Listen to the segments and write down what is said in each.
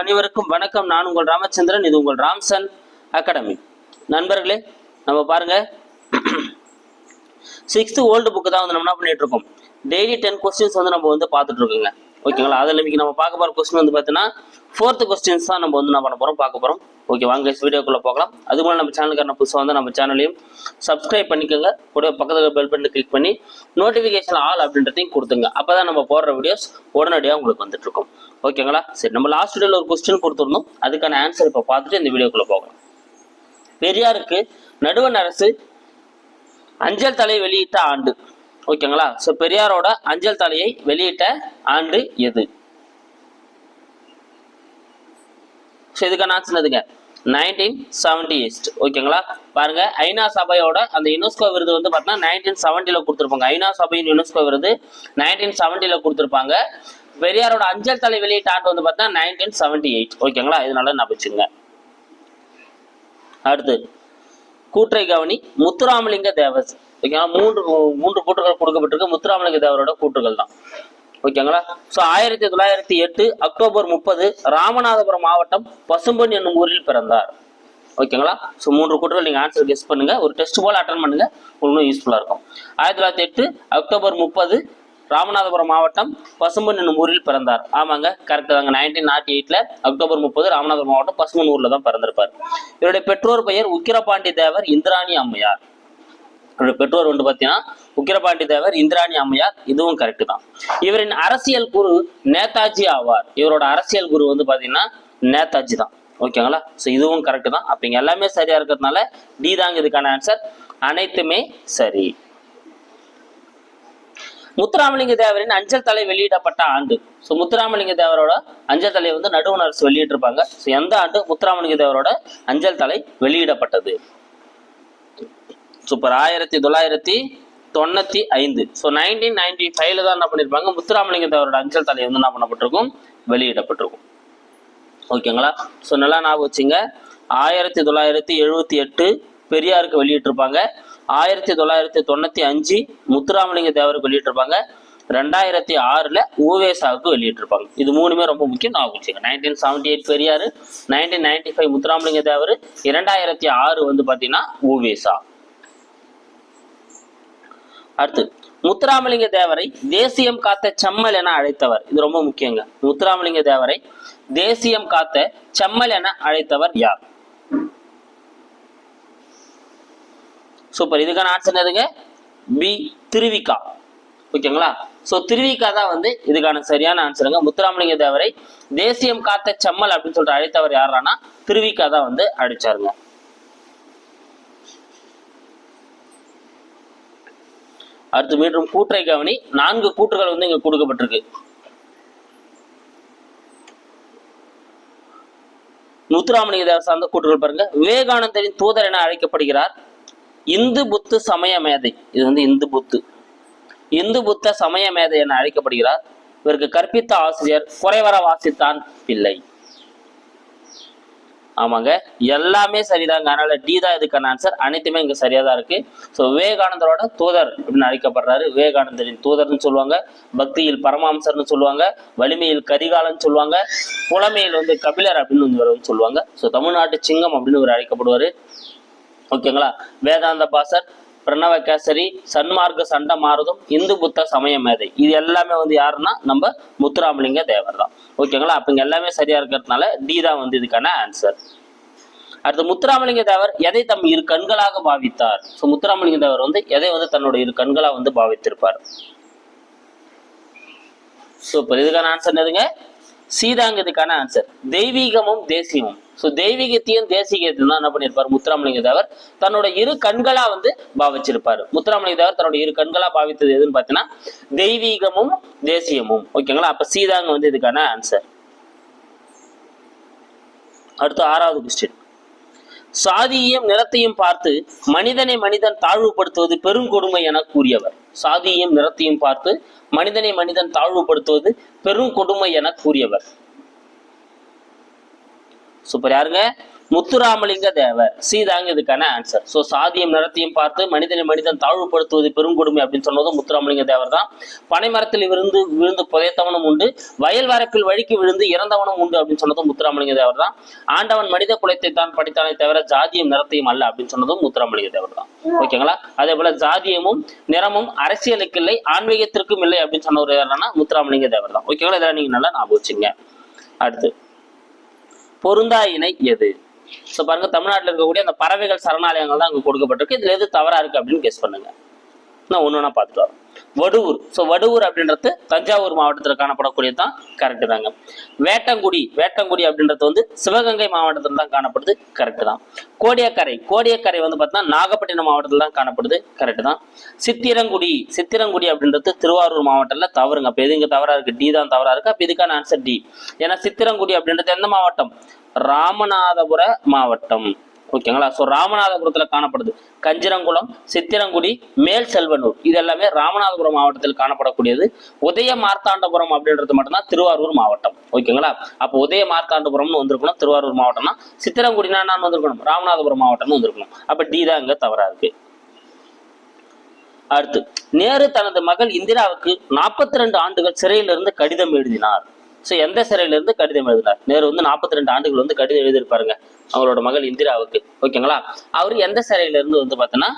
அனைவருக்கும் வணக்கம். நான் உங்கள் ராமச்சந்திரன் இது உங்கள் ராம்சன் அகாடமி. நண்பர்களே நம்ம பாருங்க. சிக்ஸ்த்து ஓல்டு புக்கு தான் வந்து நம்ம என்ன பண்ணிட்டு இருக்கோம் டெய்லி டென் கொஸ்டின்ஸ் வந்து நம்ம வந்து பார்த்துட்டு இருக்கோங்க ஓகேங்களா? அதில் இன்னைக்கு நம்ம பார்க்க போகிற கொஸ்டின் வந்து பார்த்தீங்கன்னா ஃபோர்த்து கொஸ்டின்ஸ் தான் நம்ம வந்து என்ன பண்ண போகிறோம் பார்க்க போகிறோம் ஓகே வாங்க வீடியோக்குள்ளே போகலாம். அது மூலம் நம்ம சேனலுக்கான புதுசாக வந்து நம்ம சேனலையும் சப்ஸ்கிரைப் பண்ணிக்கோங்க. கூட பக்கத்தில் பெல் பட்டன் கிளிக் பண்ணி நோட்டிஃபிகேஷன் ஆல் அப்படின்றதையும் கொடுத்துங்க அப்போ தான் நம்ம போடுற வீடியோஸ் உடனடியாக உங்களுக்கு வந்துட்டு இருக்கும் ஓகேங்களா? சரி நம்ம லாஸ்ட் வீடியோவில் ஒரு கொஸ்டின் கொடுத்துருந்தோம் அதுக்கான ஆன்சர் இப்போ பார்த்துட்டு இந்த வீடியோக்குள்ளே போகலாம். பெரியாருக்கு நடுவண் அரசு அஞ்சல் தலை வெளியிட்ட ஆண்டு. ஓகேங்களா? ஸோ பெரியாரோட அஞ்சல் தலையை வெளியிட்ட ஆண்டு எது? ஸோ இதுக்கான ஆன்சர் எதுங்க நைன்டீன் செவன்டி எயிட் ஓகேங்களா பாருங்க ஐநா சபையோட அந்த யுனெஸ்கோ விருது வந்து பார்த்தீங்கன்னா நைன்டீன் செவன்ட்டியில் கொடுத்துருப்பாங்க. ஐநா சபையின் யுனெஸ்கோ விருது நைன்டீன் செவன்ட்டியில் கொடுத்துருப்பாங்க. பெரியாரோட அஞ்சல் தலை வெளியீட்டு ஆண்டு வந்து பார்த்தீங்கன்னா நைன்டீன் செவன்டி எயிட் ஓகேங்களா இதனால நம்பிச்சுங்க அடுத்து கூற்றை கவனி முத்துராமலிங்க தேவர். ஓகேங்களா? மூன்று மூன்று கூற்றுகள் கொடுக்கப்பட்டிருக்கு. முத்துராமலிங்க தேவரோட கூற்றுகள் தான். ஓகேங்களா? ஸோ ஆயிரத்தி தொள்ளாயிரத்தி எட்டு அக்டோபர் முப்பது ராமநாதபுரம் மாவட்டம் பசும்பன் என்னும் ஊரில் பிறந்தார். ஓகேங்களா? ஸோ மூன்று கூற்றுகள் நீங்கள் ஆன்சர் கெஸ் பண்ணுங்க. ஒரு டெஸ்ட் போல் அட்டன் பண்ணுங்க. உங்களுக்கு யூஸ்ஃபுல்லாக இருக்கும். ஆயிரத்தி தொள்ளாயிரத்தி எட்டு அக்டோபர் முப்பது ராமநாதபுரம் மாவட்டம் பசும்பன் என்னும் ஊரில் பிறந்தார். ஆமாங்க கரெக்ட் தாங்க. நைன்டீன் நாட்டி எயிட்ல அக்டோபர் முப்பது ராமநாதபுரம் மாவட்டம் பசும்பன் ஊர்ல தான் பிறந்திருப்பார். இவருடைய பெற்றோர் பெயர் உக்கிரபாண்டி தேவர் இந்திராணி அம்மையார். இவருடைய பெற்றோர் வந்து பார்த்தீங்கன்னா உக்கிரபாண்டி தேவர் இந்திராணி அம்மையார் இதுவும் கரெக்ட் தான். இவரின் அரசியல் குரு நேதாஜி ஆவார். இவரோட அரசியல் குரு வந்து பாத்தீங்கன்னா நேதாஜி தான். ஓகேங்களா ஸோ இதுவும் கரெக்ட் தான். அப்ப எல்லாமே சரியா இருக்கிறதுனால டி தாங்க இதுக்கான ஆன்சர் அனைத்துமே சரி. முத்துராமலிங்க தேவரின் அஞ்சல் தலை வெளியிடப்பட்ட ஆண்டு. ஸோ முத்துராமலிங்க தேவரோட அஞ்சல் தலை வந்து நடுவண் அரசு வெளியிட்டிருப்பாங்க. ஸோ எந்த ஆண்டு முத்துராமலிங்க தேவரோட அஞ்சல் தலை வெளியிடப்பட்டது? சூப்பர் ஆயிரத்தி தொள்ளாயிரத்தி தொண்ணூத்தி ஐந்து. ஸோ நைன்டீன் நைன்டி ஃபைவ்ல தான் என்ன பண்ணியிருப்பாங்க முத்துராமலிங்க தேவரோட அஞ்சல் தலை வந்து என்ன பண்ணப்பட்டிருக்கும்? வெளியிடப்பட்டிருக்கும். ஓகேங்களா? ஸோ நல்லா ஞாபகம் வச்சுங்க. ஆயிரத்தி தொள்ளாயிரத்தி எழுபத்தி எட்டு பெரியாருக்கு வெளியிட்டிருப்பாங்க. ஆயிரத்தி தொள்ளாயிரத்தி தொண்ணூத்தி அஞ்சு முத்துராமலிங்க தேவருக்கு வெளியிட்டிருப்பாங்க. ரெண்டாயிரத்தி ஆறுல ஓவேசாவுக்கு வெளியிட்டிருப்பாங்க. இது மூணுமே ரொம்ப முக்கியம். நான் வச்சுங்க. Nineteen seventy eight Periyar nineteen ninety five Muthuramalinga Thevar இரண்டாயிரத்தி ஆறு வந்து பார்த்தீங்கன்னா ஓவேசா. அடுத்து முத்துராமலிங்க தேவரை தேசியம் காத்த செம்மல் என அழைத்தவர். இது ரொம்ப முக்கியங்க. முத்துராமலிங்க தேவரை தேசியம் காத்த செம்மல் என அழைத்தவர் யார்? சூப்பர் இதுக்கான ஆன்சர் எதுங்க பி. திருவிக்கா. ஓகேங்களா? சோ திருவிக்கா தான் வந்து இதுக்கான சரியான ஆன்சருங்க முத்துராமலிங்க தேவரை தேசியம் காத்த செம்மல் அப்படின்னு சொல்லிட்டு அழைத்தவர் யாரானா? திருவிக்கா தான் வந்து அழைச்சாருங்க அடுத்து மீண்டும் கூற்றை கவனி. நான்கு கூற்றுகள் வந்து இங்க கொடுக்கப்பட்டிருக்கு. முத்துராமலிங்க தேவர் சார்ந்த கூற்றுகள் பாருங்க. விவேகானந்தரின் தூதர் என அழைக்கப்படுகிறார். இந்து புத்து சமய மேதை. இது வந்து இந்து புத்து. இந்து புத்த சமய மேதை என அழைக்கப்படுகிறார். இவருக்கு கற்பித்த ஆசிரியர் குறைவர வாசித்தான் பிள்ளை. ஆமாங்க. எல்லாமே சரிதாங்க. அதனால டி தான் இதுக்கான ஆன்சர் அனைத்துமே இங்க சரியா தான் இருக்கு. ஸோ விவேகானந்தரோட தூதர் அப்படின்னு அழைக்கப்படுறாரு. விவேகானந்தரின் தூதர்னு சொல்லுவாங்க. பக்தியில் பரமாம்சர்னு சொல்லுவாங்க. வலிமையில் கரிகாலன்னு சொல்லுவாங்க. புலமையில் வந்து கபிலர் அப்படின்னு வந்து வரும்னு வந்து சொல்லுவாங்க. ஸோ தமிழ்நாட்டு சிங்கம் அப்படின்னு இவர் அழைக்கப்படுவாரு. ஓகேங்களா? வேதாந்த பாசர் பிரணவ கேசரி சன்மார்க்க சண்டை மாறுதும் இந்து புத்த சமய மேதை இது எல்லாமே வந்து யாருன்னா நம்ம முத்துராமலிங்க தேவர் தான். ஓகேங்களா? அப்ப இங்க எல்லாமே சரியா இருக்கிறதுனால டி தான் வந்து இதுக்கான ஆன்சர் அடுத்து முத்துராமலிங்க தேவர் எதை தம் இரு கண்களாக பாவித்தார்? ஸோ முத்துராமலிங்க தேவர் வந்து எதை வந்து தன்னோட இரு கண்களாக வந்து பாவித்திருப்பார்? சூப்பர் இதுக்கான ஆன்சர் என்னதுங்க? சீதாங்க இதுக்கான ஆன்சர் தெய்வீகமும் தேசியமும். ஸோ தெய்வீகத்தையும் தேசிகத்தையும் தான் என்ன பண்ணியிருப்பார் முத்துராமலிங்க தேவர் தன்னோட இரு கண்களா வந்து பாவிச்சிருப்பார். முத்துராமலிங்க தேவர் தன்னோட இரு கண்களா பாவித்தது எதுன்னு பார்த்தீங்கன்னா தெய்வீகமும் தேசியமும் ஓகேங்களா? அப்ப சீதாங்க வந்து இதுக்கான ஆன்சர் அடுத்து ஆறாவது கொஸ்டின் சாதியையும் நிறத்தையும் பார்த்து மனிதனை மனிதன் தாழ்வுபடுத்துவது பெருங்கொடுமை என கூறியவர். சாதியையும் நிறத்தையும் பார்த்து மனிதனை மனிதன் தாழ்வுபடுத்துவது பெருங்கொடுமை என கூறியவர். சூப்பர். யாருங்க? முத்துராமலிங்க தேவர். சி தாங்க இதுக்கான ஆன்சர் சோ சாதியும் நிறத்தையும் பார்த்து மனிதனை மனிதன் தாழ்வுபடுத்துவது பெருங்கொடுமை அப்படின்னு சொன்னதும் முத்துராமலிங்க தேவர் தான். பனைமரத்தில் விழுந்து விழுந்து புதைத்தவனும் உண்டு. வயல் வரப்பில் வழிக்கு விழுந்து இறந்தவனும் உண்டு அப்படின்னு சொன்னதும் முத்துராமலிங்க தேவர் தான். ஆண்டவன் மனித குலத்தை தான் படித்தானே தவிர ஜாதியும் நிறத்தையும் அல்ல அப்படின்னு சொன்னதும் முத்துராமலிங்க தேவர் தான். ஓகேங்களா? அதே போல ஜாதியமும் நிறமும் அரசியலுக்கு இல்லை ஆன்மீகத்திற்கும் இல்லை அப்படின்னு சொன்னவர் யாருன்னா முத்துராமலிங்க தேவர் தான். ஓகேங்களா? இதெல்லாம் நீங்க நல்லா ஞாபகம் வச்சுங்க அடுத்து. பொருந்தா இணை எது? ஸோ பாருங்க தமிழ்நாட்டில் இருக்கக்கூடிய அந்த பறவைகள் சரணாலயங்கள் தான் அங்கே கொடுக்கப்பட்டிருக்கு. இதுல எது தவறா இருக்கு அப்படின்னு கெஸ் பண்ணுங்க. நான் ஒன்று ஒன்றா பார்த்துட்டு வரோம் வடுவூர். ஸோ வடுவூர் அப்படின்றது தஞ்சாவூர் மாவட்டத்தில் காணப்படக்கூடியது தான் கரெக்டு தாங்க. வேட்டங்குடி. வேட்டங்குடி அப்படின்றது வந்து சிவகங்கை மாவட்டத்தில் தான் காணப்படுது கரெக்டு தான். கோடியக்கரை. கோடியக்கரை வந்து பார்த்தீங்கன்னா நாகப்பட்டினம் மாவட்டத்தில் தான் காணப்படுது கரெக்டு தான். சித்திரங்குடி. சித்திரங்குடி அப்படின்றது திருவாரூர் மாவட்டத்தில் தவறுங்க. அப்போ எது இங்கே தவறாக இருக்குது டி தான் தவறாக இருக்குது அப்போ இதுக்கான ஆன்சர் டி ஏன்னா சித்திரங்குடி அப்படின்றது எந்த மாவட்டம்? ராமநாதபுர மாவட்டம். ஓகேங்களா ஸோ ராமநாதபுரத்துல காணப்படுது. கஞ்சிரங்குளம் சித்திரங்குடி மேல் செல்வனூர் இது எல்லாமே ராமநாதபுரம் மாவட்டத்தில் காணப்படக்கூடியது. உதய மார்த்தாண்டபுரம் அப்படின்றது மட்டும்தான் திருவாரூர் மாவட்டம். ஓகேங்களா அப்போ உதய மார்த்தாண்டபுரம்னு வந்திருக்கணும். திருவாரூர் மாவட்டம்னா சித்திரங்குடினா நான் வந்திருக்கணும்? ராமநாதபுரம் மாவட்டம்னு வந்திருக்கணும். அப்ப டி தான் இங்கே தவறா இருக்கு. அடுத்து நேரு தனது மகள் இந்திராவுக்கு நாற்பத்தி ரெண்டு ஆண்டுகள் சிறையிலிருந்து கடிதம் எழுதினார். ஸோ எந்த சிறையிலிருந்து கடிதம் எழுதினார். நேரு வந்து நாற்பத்தி ரெண்டு ஆண்டுகள் வந்து கடிதம் எழுதியிருப்பாருங்க அவங்களோட மகள் இந்திராவுக்கு. ஓகேங்களா? அவர் எந்த சிறையிலிருந்து வந்து பார்த்தோன்னா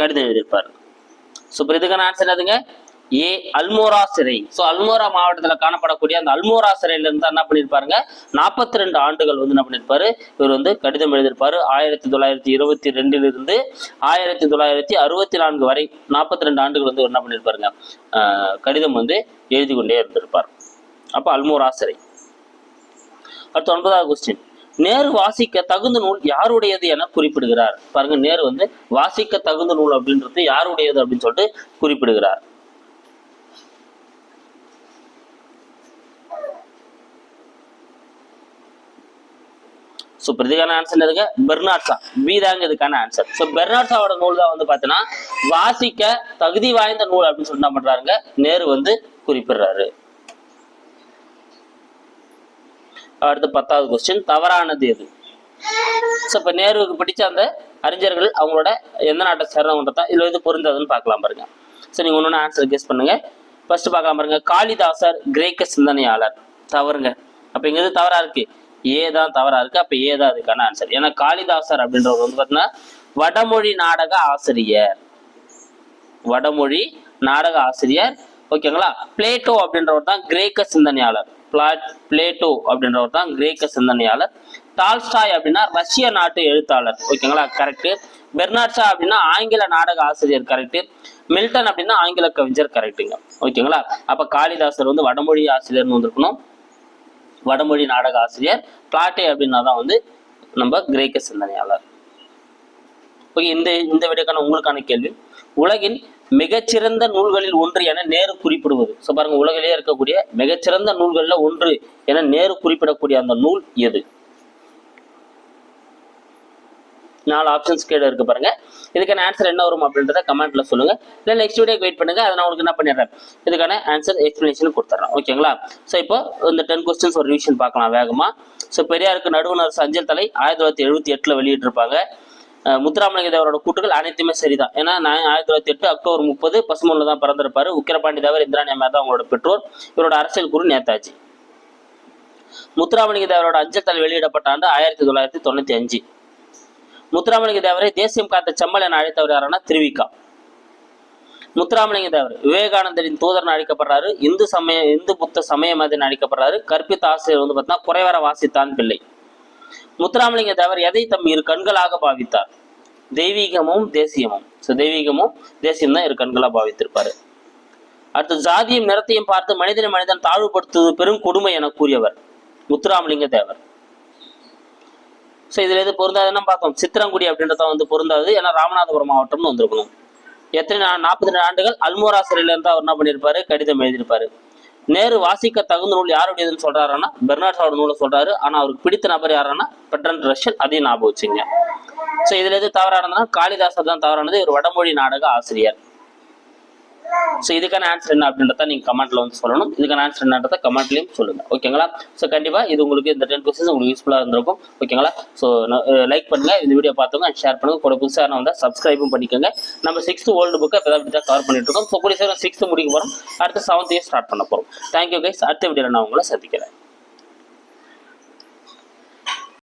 கடிதம் எழுதியிருப்பார். ஸோ இப்போ இதுக்கான ஆன்சர் என்னதுங்க? ஏ அல்மோரா சிறை. ஸோ அல்மோரா மாவட்டத்தில் காணப்படக்கூடிய அந்த அல்மோரா சிறையில இருந்து என்ன பண்ணியிருப்பாருங்க நாற்பத்தி ரெண்டு ஆண்டுகள் வந்து என்ன பண்ணியிருப்பாரு இவர் வந்து கடிதம் எழுதியிருப்பாரு ஆயிரத்தி தொள்ளாயிரத்தி இருபத்தி ரெண்டிலிருந்து ஆயிரத்தி தொள்ளாயிரத்தி அறுபத்தி நான்கு வரை நாற்பத்தி ரெண்டு ஆண்டுகள் வந்து என்ன பண்ணியிருப்பாருங்க கடிதம் வந்து எழுதி கொண்டே இருந்திருப்பார். அப்போ அல்மோரா சிறை. அடுத்து ஒன்பதாவது கொஸ்டின் நேரு வாசிக்க தகுந்த நூல் யாருடையது என குறிப்பிடுகிறார். பாருங்க நேரு வந்து வாசிக்க தகுந்த நூல் அப்படின்றது யாருடையது அப்படின்னு சொல்லிட்டு குறிப்பிடுகிறார். ஸோ இப்போ இதுக்கான ஆன்சர் எதுங்க பெர்னாட்ஸா பி தாங்க இதுக்கான ஆன்சர் ஸோ பெர்னாட்ஸாவோட நூல் தான் வந்து பார்த்தீங்கன்னா வாசிக்க தகுதி வாய்ந்த நூல் அப்படின்னு சொல்லி என்ன பண்றாருங்க? நேரு வந்து குறிப்பிடுறாரு. அடுத்து பத்தாவது கொஸ்டின் தவறானது எது? ஸோ இப்போ நேருவுக்கு பிடிச்ச அந்த அறிஞர்கள் அவங்களோட எந்த நாட்டை சேர்ந்தவங்க தான் இதில் எது பொருந்ததுன்னு பார்க்கலாம் பாருங்க. ஸோ நீங்கள் ஒன்று ஆன்சர் கெஸ் பண்ணுங்க. ஃபர்ஸ்ட் பார்க்கலாம் பாருங்க காளிதாசர் கிரேக்க சிந்தனையாளர். தவறுங்க. அப்போ இங்க தவறா இருக்கு? ஏ தான் தவறா இருக்கு அப்போ ஏ தான் அதுக்கான ஆன்சர் ஏன்னா காளிதாசர் அப்படின்றவர் வந்து பார்த்தீங்கன்னா வடமொழி நாடக ஆசிரியர். வடமொழி நாடக ஆசிரியர். ஓகேங்களா பிளேட்டோ அப்படின்றவர் தான் கிரேக்க சிந்தனையாளர். பிளாட் பிளேட்டோ அப்படின்றவர் தான் கிரேக்க சிந்தனையாளர். டால்ஸ்டாய் அப்படின்னா ரஷ்ய நாட்டு எழுத்தாளர். ஓகேங்களா கரெக்ட் பெர்னாட்ஷா அப்படின்னா ஆங்கில நாடக ஆசிரியர். கரெக்ட் மில்டன் அப்படின்னா ஆங்கில கவிஞர். கரெக்டுங்க ஓகேங்களா அப்ப காளிதாசர் வந்து வடமொழி ஆசிரியர்னு வந்திருக்கணும். வடமொழி நாடக ஆசிரியர் பிளாட்டே அப்படின்னா தான் வந்து நம்ம கிரேக்க சிந்தனையாளர். ஓகே இந்த இந்த விடைக்கான உங்களுக்கான கேள்வி. உலகின் மிகச்சிறந்த நூல்களில் ஒன்று என நேரு குறிப்பிடுவது. ஸோ பாருங்க உலகிலே இருக்கக்கூடிய மிகச்சிறந்த நூல்களில் ஒன்று என நேரு குறிப்பிடக்கூடிய அந்த நூல் எது? நாலு ஆப்ஷன்ஸ் கீழே இருக்கு பாருங்க. இதுக்கான ஆன்சர் என்ன வரும் அப்படின்றத கமெண்ட்ல சொல்லுங்க. இல்லை நெக்ஸ்ட் வீடியோக்கு வெயிட் பண்ணுங்க. அதை நான் உங்களுக்கு என்ன பண்ணிடுறேன்? இதுக்கான ஆன்சர் எக்ஸ்பிளனேஷன் கொடுத்துட்றேன். ஓகேங்களா ஸோ இப்போ இந்த டென் கொஸ்டின்ஸ் ஒரு ரிவிஷன் பார்க்கலாம் வேகமா. ஸோ பெரியாருக்கு நடுவணர் சஞ்சல் தலை ஆயிரத்தி தொள்ளாயிரத்தி எழுபத்தி எட்டுல வெளியிட்டிருப்பாங்க. முத்துராமலிங்க தேவரோட கூட்டுகள் அனைத்துமே சரிதான். ஏன்னா நான் ஆயிரத்தி தொள்ளாயிரத்தி எட்டு அக்டோபர் முப்பது பசுமூலில் தான் பிறந்திருப்பாரு. உக்கிரபாண்டி தேவர் இந்திராணி அம்மா தான் அவங்களோட பெற்றோர். இவரோட அரசியல் குரு நேதாஜி. முத்துராமலிங்க தேவரோட அஞ்சல் தலை வெளியிடப்பட்ட ஆண்டு ஆயிரத்தி தொள்ளாயிரத்தி தொண்ணூத்தி அஞ்சு. முத்துராமலிங்க தேவரை தேசியம் காத்த செம்மல் என அழைத்தவர் யாருன்னா திருவிக்கா. முத்துராமலிங்க தேவர் விவேகானந்தரின் தூதர்னு அழைக்கப்படுறாரு. இந்து சமய இந்து புத்த சமய மதன் அழைக்கப்படுறாரு. கற்பித்த ஆசிரியர் வந்து பார்த்தீங்கன்னா குறைவர வாசித்தான் பிள்ளை. முத்துராமலிங்க தேவர் எதை தம் இரு கண்களாக பாவித்தார்? தெய்வீகமும் தேசியமும். ஸோ தெய்வீகமும் தேசியம் தான் இரு கண்களாக பாவித்திருப்பாரு. அடுத்து ஜாதியும் நிறத்தையும் பார்த்து மனிதனை மனிதன் தாழ்வுபடுத்துவது பெரும் கொடுமை என கூறியவர் முத்துராமலிங்க தேவர். ஸோ இதில் எது பொருந்தாதுன்னு பார்த்தோம். சித்திரங்குடி அப்படின்றத வந்து பொருந்தாது. ஏன்னா ராமநாதபுரம் மாவட்டம்னு வந்திருக்கணும். எத்தனை நாற்பத்தி ரெண்டு ஆண்டுகள் அல்மோரா அவர் என்ன பண்ணியிருப்பாரு கடிதம் எழுதியிருப்பாரு நேரு வாசிக்க தகுந்த நூல் யாருடையதுன்னு சொல்றாருன்னா பெர்னாட்ஸோட நூலை சொல்றாரு. ஆனா அவருக்கு பிடித்த நபர் யாருன்னா பெட்ரன் ரஷன் அதையும் ஞாபகம் வச்சுங்க. ஸோ இதுல எது தவறானதுன்னா காளிதாசர் தான் தவறானது. ஒரு வடமொழி நாடக ஆசிரியர். ஸோ இதுக்கான ஆன்சர் என்ன அப்படின்றத நீங்கள் கமெண்ட்டில் வந்து சொல்லணும். இதுக்கான ஆன்சர் என்னன்றத கமெண்ட்லையும் சொல்லுங்கள் ஓகேங்களா ஸோ கண்டிப்பாக இது உங்களுக்கு இந்த டென் கொஸ்டின்ஸ் உங்களுக்கு யூஸ்ஃபுல்லாக இருந்திருக்கும். ஓகேங்களா ஸோ லைக் பண்ணுங்க. இந்த வீடியோ பார்த்தவங்க ஷேர் பண்ணுங்கள் கூட புதுசாக நான் வந்தால் சப்ஸ்கிரைபும் பண்ணிக்கோங்க. நம்ம சிக்ஸ்த் ஓல்டு புக்கை இப்போ தான் கவர் பண்ணிட்டு இருக்கோம். ஸோ கூடிய சேரம் சிக்ஸ்த்து முடிக்க போகிறோம் அடுத்து செவன்த்தையும் ஸ்டார்ட் பண்ண போகிறோம் தேங்க்யூ கைஸ் அடுத்த வீடியோவில் நான் உங்களை சந்திக்கிறேன்.